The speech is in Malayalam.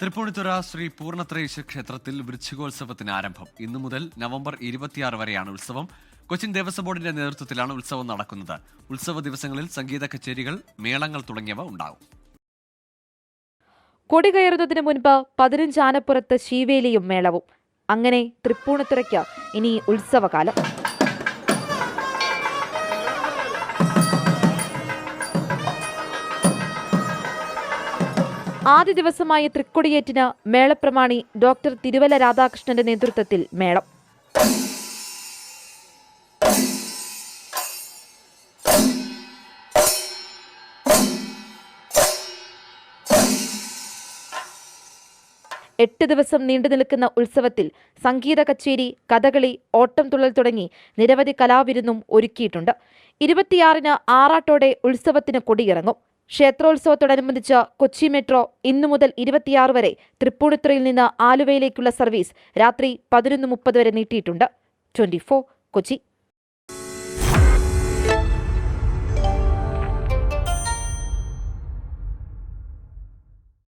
തൃപ്പൂണിത്തുറ ശ്രീ പൂർണത്രയീശ ക്ഷേത്രത്തിൽ വൃശ്ചികോത്സവത്തിന് ആരംഭം. ഇന്നു മുതൽ നവംബർ ഇരുപത്തിയാറ് വരെയാണ് ഉത്സവം. കൊച്ചിൻ ദേവസ്വം ബോർഡിന്റെ നേതൃത്വത്തിലാണ് ഉത്സവം നടക്കുന്നത്. ഉത്സവ ദിവസങ്ങളിൽ സംഗീത കച്ചേരികൾ മേളങ്ങൾ തുടങ്ങിയവ ഉണ്ടാകും. കൊടി കയറുന്നതിന് മുൻപ് പതിനഞ്ചാനപ്പുറത്ത് ശീവേലിയും മേളവും. അങ്ങനെ തൃപ്പൂണിത്തുറയ്ക്ക് ഇനി ഉത്സവകാലം. ആദ്യ ദിവസമായ തൃക്കൊടിയേറ്റിന് മേളപ്രമാണി ഡോക്ടർ തിരുവല്ല രാധാകൃഷ്ണന്റെ നേതൃത്വത്തിൽ മേളം. എട്ട് ദിവസം നീണ്ടു നിൽക്കുന്ന ഉത്സവത്തിൽ സംഗീത കച്ചേരി കഥകളി ഓട്ടം തുള്ളൽ തുടങ്ങി നിരവധി കലാവിരുന്നും ഒരുക്കിയിട്ടുണ്ട്. ഇരുപത്തിയാറിന് ആറാട്ടോടെ ഉത്സവത്തിന് കൊടിയിറങ്ങും. ക്ഷേത്രോത്സവത്തോടനുബന്ധിച്ച് കൊച്ചി മെട്രോ ഇന്നു മുതൽ ഇരുപത്തിയാറ് വരെ തൃപ്പൂണിത്തുറയിൽ നിന്ന് ആലുവയിലേക്കുള്ള സർവീസ് രാത്രി പതിനൊന്ന് മുപ്പത് വരെ നീട്ടിയിട്ടുണ്ട്. ട്വന്റി കൊച്ചി.